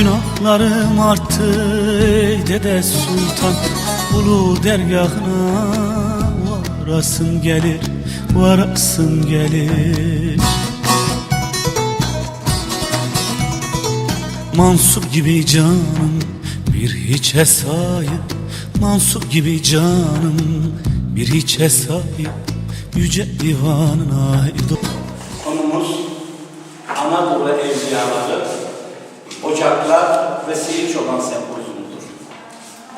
Günahlarım arttı dede sultan Ulu dergahına varasın gelir Varasın gelir. Mansup gibi canım bir hiçe sahip. Mansup gibi canım bir hiçe sahip. Yüce divanına Konumuz Anadolu Evliyaları, Ocaklar ve Seyir Çoban Sempozyumudur.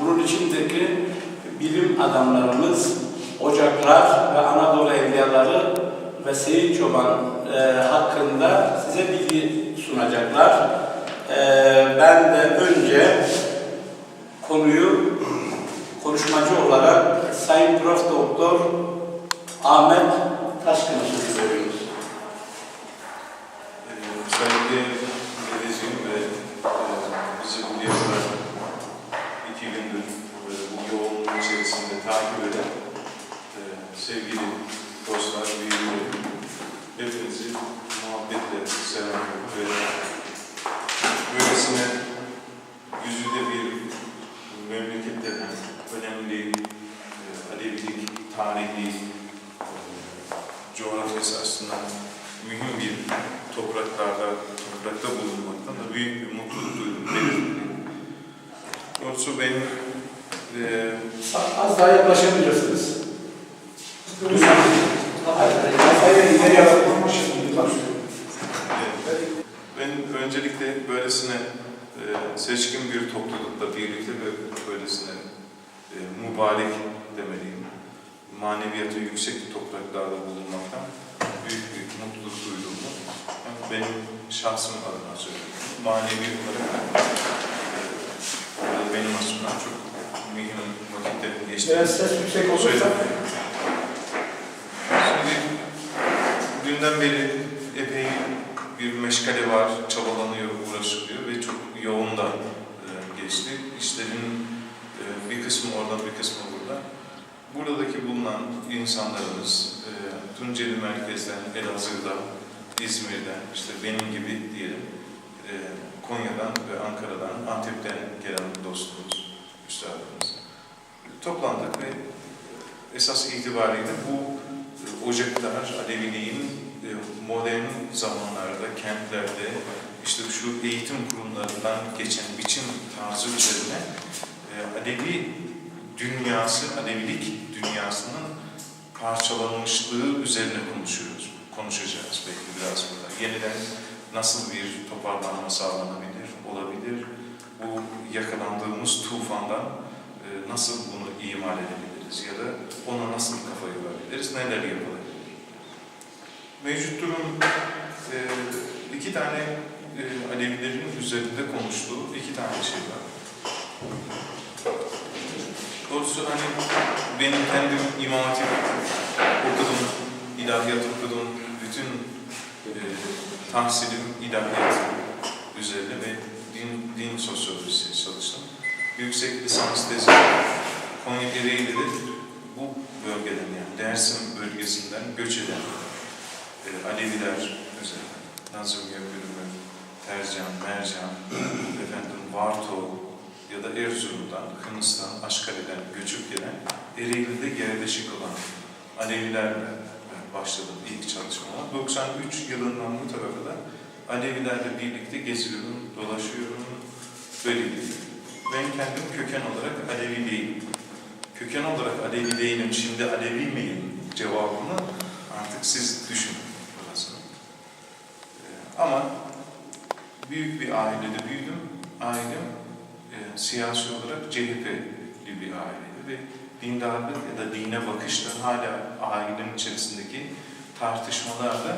Bunun içindeki bilim adamlarımız Ocaklar ve Anadolu Evliyaları ve Seyir Çoban e, hakkında size bilgi sunacaklar. E, ben de önce konuyu konuşmacı olarak Sayın Prof. Doktor Ahmet Taşkın'a söylüyoruz. Ee, Sevgili dedeciğim ve e, bizi buraya kadar iki gündür e, bu yoğunluğun içerisinde takip eden e, sevgili dostlar, büyüklerim, hepinizi muhabbetle selamlıyorum ve böylesine yüzüde bir memleketlerden önemli e, Alevilik, tarihi, e, coğrafyası açısından mühim bir topraklarda, toprakta bulunmaktan da büyük bir mutluluk duydum. Doğrusu benim e, Az daha yaklaşabilirsiniz. Yaklaşmış. ben öncelikle böylesine e, seçkin bir toplulukla birlikte ve böylesine e, mübarek demeliyim. Maneviyatı yüksek topraklarda bulunmaktan büyük bir mutluluk duyduğumu benim şahsım adına söylüyorum. Manevi olarak e, benim açımdan çok mühim vakitlerin geçtiğini Biraz ses yüksek olursa. Şimdi dünden beri epey bir meşgale var, çabalanıyor, uğraşılıyor ve çok yoğun da e, geçti. İşlerin e, bir kısmı orada, bir kısmı burada. Buradaki bulunan insanlarımız, e, Tunceli merkezden, Elazığ'dan, İzmir'den, işte benim gibi diyelim, e, Konya'dan ve Ankara'dan, Antep'ten gelen dostumuz, üstadımız. Toplandık ve esas itibariyle bu e, ocaklar Aleviliğin e, modern zamanlarda, kentlerde, işte şu eğitim kurumlarından geçen biçim tarzı üzerine e, Alevi dünyası, Alevilik dünyasının parçalanmışlığı üzerine konuşuyoruz. Konuşacağız belki biraz burada. Yeniden nasıl bir toparlanma sağlanabilir, olabilir? Bu yakalandığımız tufandan nasıl bunu imal edebiliriz ya da ona nasıl kafa yorabiliriz, neler yapılabilir? Mevcut durum e, iki tane e, Alevilerin üzerinde konuştuğu iki tane şey var. Doğrusu hani benim kendim İmam Hatip okudum, ilahiyat okudum, bütün e, tahsilim ilahiyat üzerine ve din, din sosyolojisi çalıştım. Yüksek lisans tezi Konya Ereğli'de bu bölgeden yani Dersim bölgesinden göç eden e, Aleviler üzerine Nazım Yıldırım, Tercan, Mercan, efendim Varto ya da Erzurum'dan, Kınıs'tan, Aşkale'den göçüp gelen Ereğli'de yerleşik olan Alevilerle başladım ilk çalışmama. 93 yılından bu tarafa da Alevilerle birlikte geziyorum, dolaşıyorum, böyle gidiyor. Ben kendim köken olarak Alevi değilim. Köken olarak Alevi değilim, şimdi Alevi miyim cevabını artık siz düşünün burasını. Ee, ama büyük bir ailede büyüdüm. Ailem e, siyasi olarak CHP'li bir aileydi ve dindarlık ya da dine bakışta hala ailenin içerisindeki tartışmalarla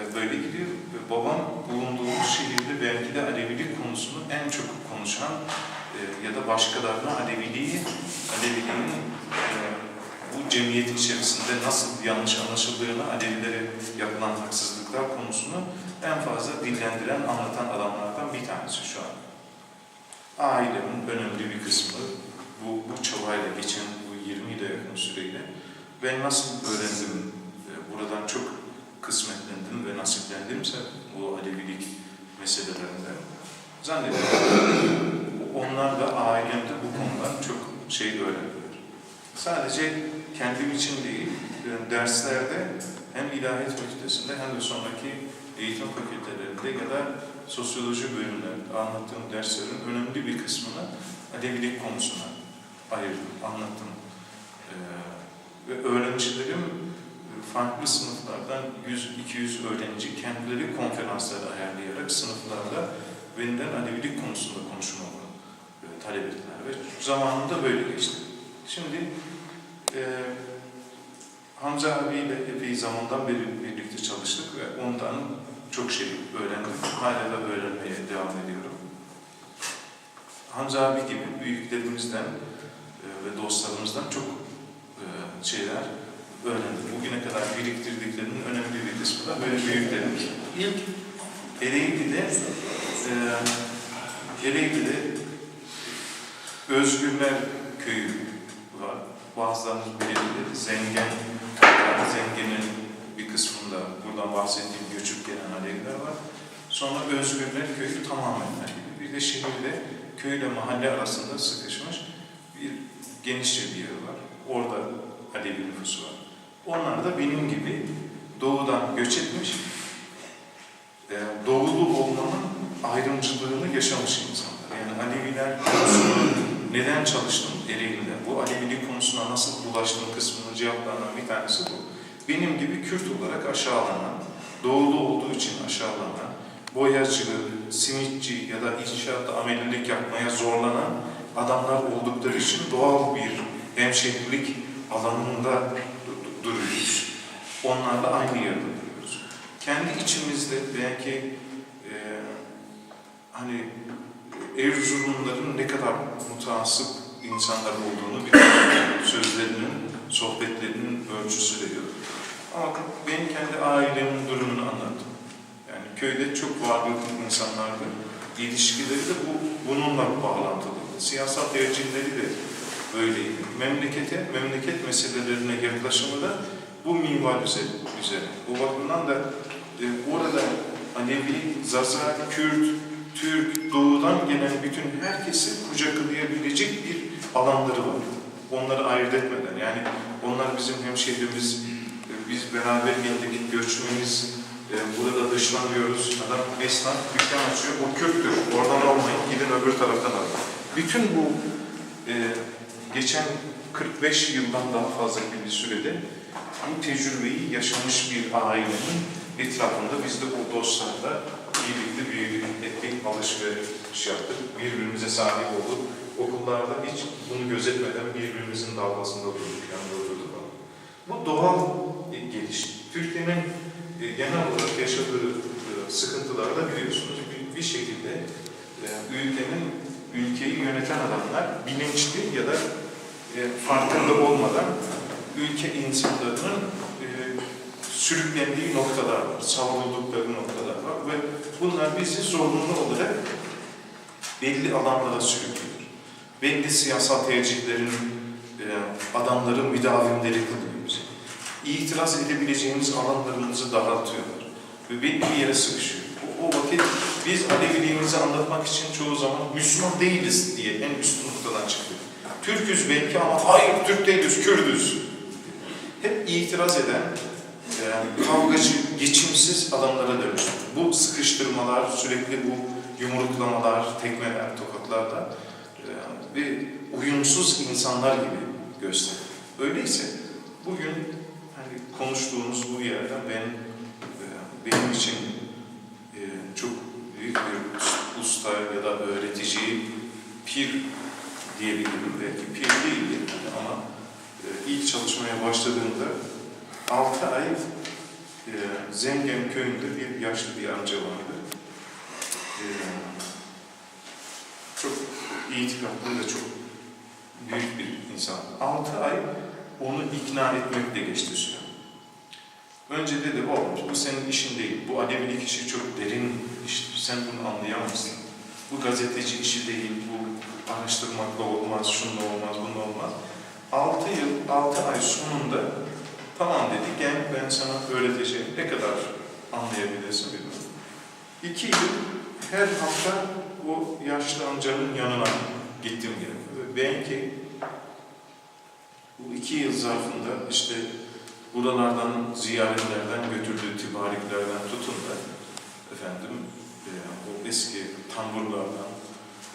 e, böyle gidiyor. Ve babam bulunduğumuz şehirde belki de Alevilik konusunu en çok konuşan e, ya da başkalarına Aleviliği, Aleviliğin e, bu cemiyet içerisinde nasıl yanlış anlaşıldığını, Alevilere yapılan haksızlıklar konusunu en fazla dillendiren, anlatan adamlardan bir tanesi şu an. Ailemin önemli bir kısmı bu, bu çabayla geçen bu 20 yıla yakın süreyle ben nasıl öğrendim, e, buradan çok kısmetlendim ve nasiplendimse bu Alevilik meselelerinde zannediyorum onlar da ailemde bu konudan çok şey öğrendiler. Sadece kendim için değil, derslerde hem ilahiyat fakültesinde hem de sonraki eğitim fakültelerinde ya da sosyoloji bölümlerinde anlattığım derslerin önemli bir kısmını Alevilik konusuna ayırdım, anlattım. Ee, ve öğrencilerim farklı sınıflardan 100-200 öğrenci kendileri konferanslar ayarlayarak sınıflarda benden Alevilik konusunda konuşmamı e, talep ettiler ve zamanında böyle geçti. Şimdi e, Hamza abiyle epey zamandan beri birlikte çalıştık ve ondan çok şey öğrendim. Hala da öğrenmeye devam ediyorum. Hamza abi gibi büyüklerimizden e, ve dostlarımızdan çok e, şeyler öğrendim. Bugüne kadar biriktirdiklerinin önemli bir kısmı da böyle büyüklerimiz. İlk Ereğli'de e, Ereğli'de Özgürler Köyü var. Bazılarınız bilebilir. Zengen, yani Zengen'in bir kısmında buradan bahsettiğim göçüp gelen Aleviler var. Sonra Özgürler Köyü tamamen. Bir de şehirde köyle mahalle arasında sıkışmış bir genişçe bir yer var. Orada Alevi nüfusu var. Onlar da benim gibi doğudan göç etmiş, e, doğulu olmanın ayrımcılığını yaşamış insanlar. Yani Aleviler neden çalıştım Ereğli'de? Bu Alevilik konusuna nasıl bulaştım kısmının cevaplarından bir tanesi bu. Benim gibi Kürt olarak aşağılanan, doğulu olduğu için aşağılanan, boyacı, simitçi ya da inşaatta amelilik yapmaya zorlanan adamlar oldukları için doğal bir hemşehrilik alanında du- duruyoruz. Onlarla aynı yerde duruyoruz. Kendi içimizde belki e, hani Erzurumluların ne kadar mutasip insanlar olduğunu bir sözlerinin, sohbetlerinin ölçüsü veriyor. Ama ben kendi ailemin durumunu anlattım. Yani köyde çok varlıklı insanlardı. İlişkileri de bu, bununla bağlantılı. Siyasal tercihleri de böyleydi. Memlekete, memleket meselelerine yaklaşımı da bu minval üzerine. Bu bakımdan da e, orada Alevi, Zaza, Kürt, Türk, Doğu'dan gelen bütün herkesi kucaklayabilecek bir alanları var. Onları ayırt etmeden. Yani onlar bizim hemşehrimiz, e, biz beraber geldik, göçmeniz, e, burada dışlanıyoruz. Adam esnaf dükkan açıyor, o Kürttür. Oradan almayın, gidin öbür taraftan alın. Bütün bu e, geçen 45 yıldan daha fazla bir sürede bu tecrübeyi yaşamış bir ailenin etrafında biz de o dostlarla birlikte büyüdük, ettik, alışveriş yaptık, birbirimize sahip olduk. Okullarda hiç bunu gözetmeden birbirimizin dalgasında durduk, yanında durduk. Bu doğal geliş. Türkiye'nin e, genel olarak yaşadığı e, sıkıntılarda biliyorsunuz bir, şekilde e, ülkenin ülkeyi yöneten adamlar bilinçli ya da farkında olmadan ülke insanlarının sürüklendiği noktalar var, savruldukları noktalar var ve bunlar bizi zorunlu olarak belli alanlara sürüklüyor. Belli siyasal tercihlerin e, adamların müdavimleri kılıyor bizi. İtiraz edebileceğimiz alanlarımızı daraltıyorlar ve belli bir yere sıkışıyor. O, o vakit biz Aleviliğimizi anlatmak için çoğu zaman Müslüman değiliz diye en üst noktadan çıkıyor. Türküz belki ama hayır Türk değiliz, Kürdüz. Hep itiraz eden, e, kavgacı, geçimsiz adamlara dönüş. Bu sıkıştırmalar, sürekli bu yumruklamalar, tekmeler, tokatlarla e, ve uyumsuz insanlar gibi gösteriyor. Öyleyse bugün hani konuştuğumuz bu yerden ben e, benim için e, çok büyük bir usta ya da öğretici, pir diyebilirim. Belki pir değildi ama ilk çalışmaya başladığımda 6 ay e, Zengen köyünde bir yaşlı bir amca vardı. E, çok itikatlı ve çok büyük bir insan. 6 ay onu ikna etmekle geçti süre. Önce dedi oğlum bu senin işin değil. Bu alevilik işi çok derin iştir. Sen bunu anlayamazsın. Bu gazeteci işi değil. Bu araştırmakla olmaz, şunla olmaz, bununla olmaz. 6 yıl, 6 ay sonunda tamam dedi gel ben sana öğreteceğim. Ne kadar anlayabilirsin bilmiyorum. İki yıl her hafta o yaş yaşlı amcanın yanına gittim geldim. Ve belki bu iki yıl zarfında işte buralardan ziyaretlerden götürdüğü tibariklerden tutun da efendim e, o eski tamburlardan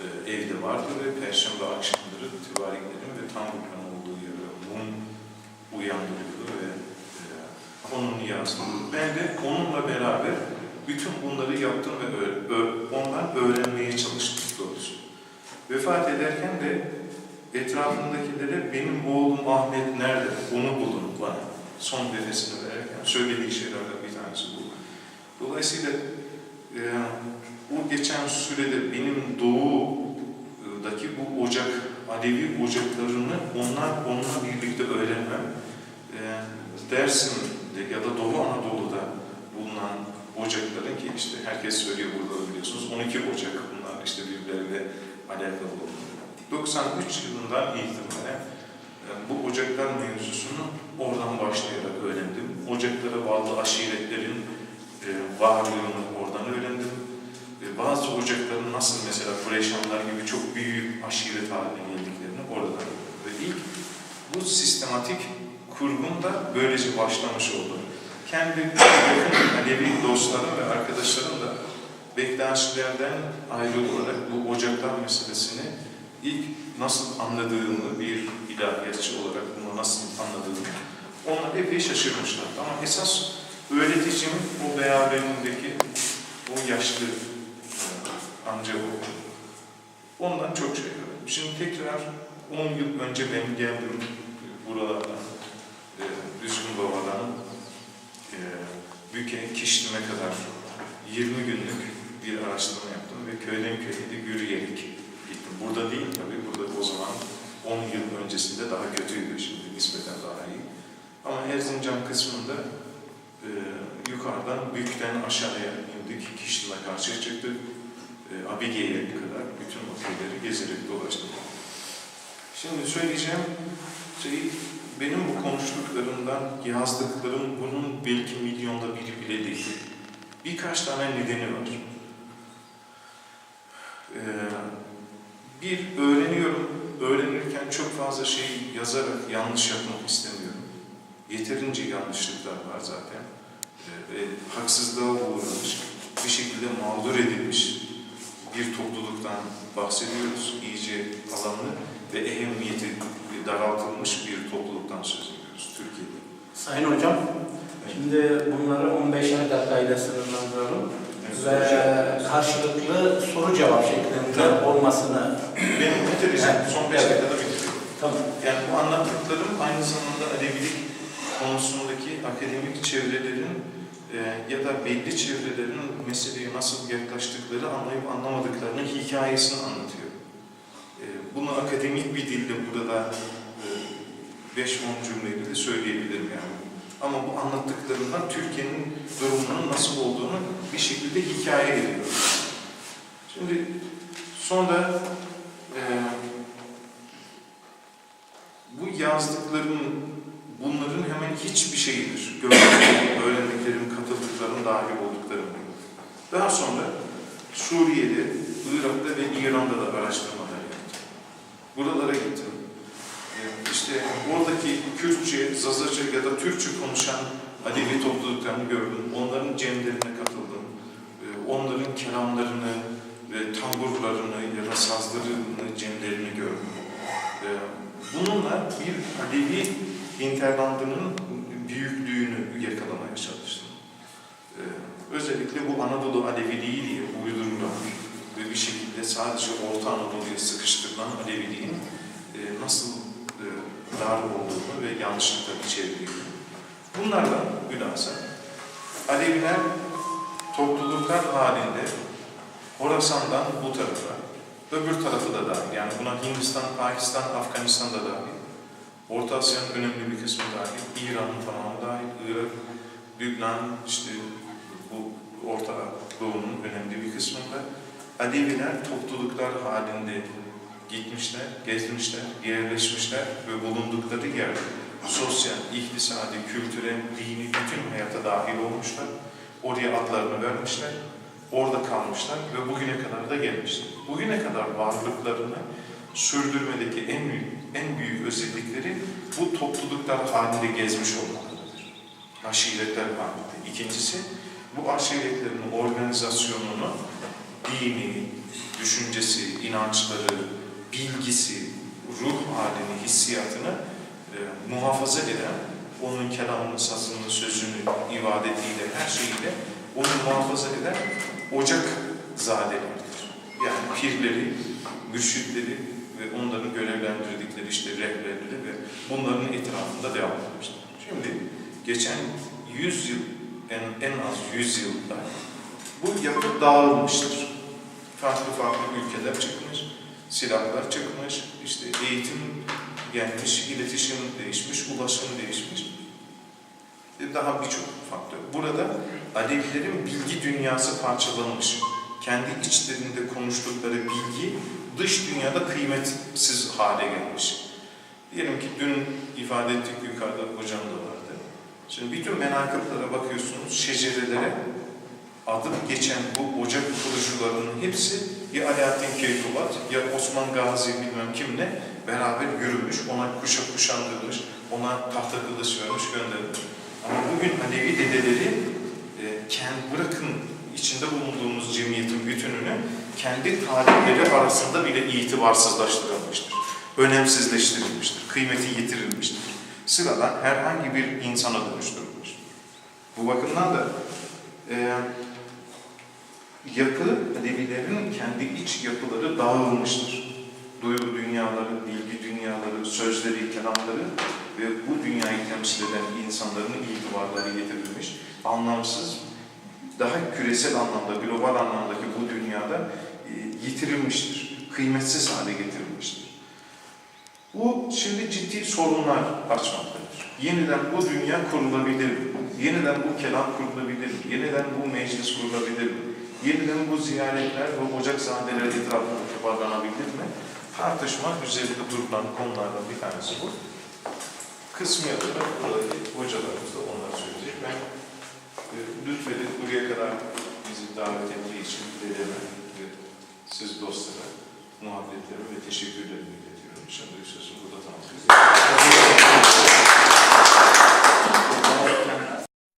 e, evde vardı ve perşembe akşamları tibariklerin ve tamburların olduğu yere mum uyandırıyordu onun yazdı. Ben de onunla beraber bütün bunları yaptım ve ondan öğrenmeye çalıştım doğrusu. Vefat ederken de etrafındakilere benim oğlum Ahmet nerede? Onu bulun bana. Son nefesini verirken söylediği şeylerden bir tanesi bu. Dolayısıyla e, o geçen sürede benim doğudaki bu ocak, Alevi ocaklarını onlar onunla birlikte öğrenmem, e, Dersim'de ya da Doğu Anadolu'da bulunan ocakların ki işte herkes söylüyor burada da biliyorsunuz 12 ocak bunlar işte birbirleriyle alakalı oluyor. 93 yılından itibaren e, bu ocaklar mevzusunu oradan başlayarak öğrendim. Ocaklara bağlı aşiretlerin e, varlığını oradan öğrendim. E, bazı ocakların nasıl mesela Kureyşanlar gibi çok büyük aşiret haline geldiklerini oradan öğrendim. Ve ilk bu sistematik kurgum da böylece başlamış oldu. Kendi yakın Alevi dostlarım ve arkadaşlarım da Bektaşilerden ayrı olarak bu ocaklar meselesini ilk nasıl anladığını bir ilahiyatçı olarak bunu nasıl anladığını onlar epey şaşırmışlar. Ama esas öğreticim o beraberindeki o yaşlı e, amca o. Ondan çok şey öğrendim. Şimdi tekrar 10 yıl önce ben geldim buralardan, e, Düzgün Baba'dan e, Büke, Kişlim'e kadar 20 günlük bir araştırma yaptım ve köyden köye de yürüyerek gittim. Burada değil tabii, burada o zaman 10 yıl öncesinde daha kötüydü, şimdi nispeten daha iyi. Ama Erzincan kısmında e, yukarıdan Bük'ten aşağıya indik, Kişlim'e karşı çıktık. E, Abige'ye kadar bütün o köyleri gezerek dolaştık. Şimdi söyleyeceğim şey, benim bu konuştuklarımdan yazdıklarım bunun belki milyonda biri bile değil. Birkaç tane nedeni var. Ee, bir, öğreniyorum. Öğrenirken çok fazla şey yazarak yanlış yapmak istemiyorum. Yeterince yanlışlıklar var zaten. Ee, ve haksızlığa uğramış, bir şekilde mağdur edilmiş bir topluluktan bahsediyoruz. İyice alanlı ve ehemmiyeti daraltılmış bir topluluktan söz ediyoruz Türkiye'de. Sayın Hocam, şimdi bunları 15'er dakikayla sınırlandıralım. Ve karşılıklı soru cevap şeklinde Tamam. olmasını Benim bitireceğim, son beş Evet. dakikada bitireyim. tamam. Yani bu anlattıklarım aynı zamanda Alevilik konusundaki akademik çevrelerin e, ya da belli çevrelerin meseleye nasıl yaklaştıkları, anlayıp anlamadıklarının hikayesini anlatıyor. E, bunu akademik bir dilde burada da e, 5-10 cümleyle de söyleyebilirim yani. Ama bu anlattıklarımdan Türkiye'nin durumunun nasıl olduğunu bir şekilde hikaye ediyor. Şimdi sonra e, bu yazdıklarım bunların hemen hiçbir şeyidir. Gördüklerim, öğrendiklerim, katıldıklarım, dahil olduklarım. Daha sonra Suriye'de, Irak'ta ve İran'da da araştırmalar yaptım. Buralara gittim. Ee, İşte oradaki Kürtçe, Zazaca ya da Türkçe konuşan Alevi topluluklarını gördüm. Onların cemlerine katıldım. Ee, Onların kelamlarını ve tamburlarını ya da sazlarını, cemlerini gördüm. Ee, Bununla bir Alevi interlandının büyüklüğünü yakalamaya çalıştım. Özellikle bu Anadolu Aleviliği diye ve bir şekilde sadece Orta Anadolu'ya sıkıştırılan Aleviliğin e, nasıl e, dar olduğunu ve yanlışlıkla içerdiğini. Bunlardan bilhassa Aleviler topluluklar halinde Horasan'dan bu tarafa, öbür tarafı da dahil. Yani buna Hindistan, Pakistan, Afganistan da dahil. Orta Asya'nın önemli bir kısmı dahil. İran'ın tamamı dahil. Irak, Lübnan, işte bu Orta Doğu'nun önemli bir kısmında Aleviler topluluklar halinde gitmişler, gezmişler, yerleşmişler ve bulundukları yerde sosyal, iktisadi, kültürel, dini bütün hayata dahil olmuşlar. Oraya adlarını vermişler orada kalmışlar ve bugüne kadar da gelmişler. Bugüne kadar varlıklarını sürdürmedeki en büyük, en büyük özellikleri bu topluluklar halinde gezmiş olmalarıdır. Aşiretler halinde. İkincisi, bu aşiretlerin organizasyonunu, dini, düşüncesi, inançları, bilgisi, ruh halini, hissiyatını e, muhafaza eden, onun kelamını, sazını, sözünü, ibadetiyle, her şeyiyle onu muhafaza eden ocak zadelerdir. Yani pirleri, mürşitleri ve onların görevlendirdikleri işte rehberleri ve bunların etrafında devam etmiştir. Şimdi geçen 100 yıl, en, en az 100 yılda bu yapı dağılmıştır. Farklı farklı ülkeler çıkmış, silahlar çıkmış, işte eğitim gelmiş, iletişim değişmiş, ulaşım değişmiş. E, Daha birçok faktör. Burada Alevilerin bilgi dünyası parçalanmış. Kendi içlerinde konuştukları bilgi dış dünyada kıymetsiz hale gelmiş. Diyelim ki dün ifade ettik yukarıda hocam da vardı. Şimdi bütün menakıplara bakıyorsunuz, şecerelere adı geçen bu ocak kurucularının hepsi ya Alaaddin Keykubat ya Osman Gazi bilmem kimle beraber yürümüş, ona kuşak kuşandırmış, ona tahta kılıç vermiş, göndermiş. Ama bugün Alevi dedeleri e, kendi bırakın içinde bulunduğumuz cemiyetin bütününü kendi tarihleri arasında bile itibarsızlaştırılmıştır. Önemsizleştirilmiştir, kıymeti yitirilmiştir. Sıradan herhangi bir insana dönüştürülmüştür. Bu bakımdan da e, yapı Alevilerin kendi iç yapıları dağılmıştır. Duygu dünyaları, bilgi dünyaları, sözleri, kelamları ve bu dünyayı temsil eden insanların itibarları getirilmiş, anlamsız, daha küresel anlamda, global anlamdaki bu dünyada e, yitirilmiştir, kıymetsiz hale getirilmiştir. Bu şimdi ciddi sorunlar açmaktadır. Yeniden bu dünya kurulabilir mi? Yeniden bu kelam kurulabilir mi? Yeniden bu meclis kurulabilir mi? Yeniden bu ziyaretler ve ocak zadeler etrafında toparlanabilir mi? Tartışma üzerinde durulan konulardan bir tanesi bu. Kısmi olarak buradaki hocalarımız da onlar söyleyecek. Ben e, lütfedip buraya kadar bizi davet ettiği için dedeme ve siz dostlara muhabbetlerimi ve teşekkürlerimi iletiyorum. Şimdi sözüm burada tamam.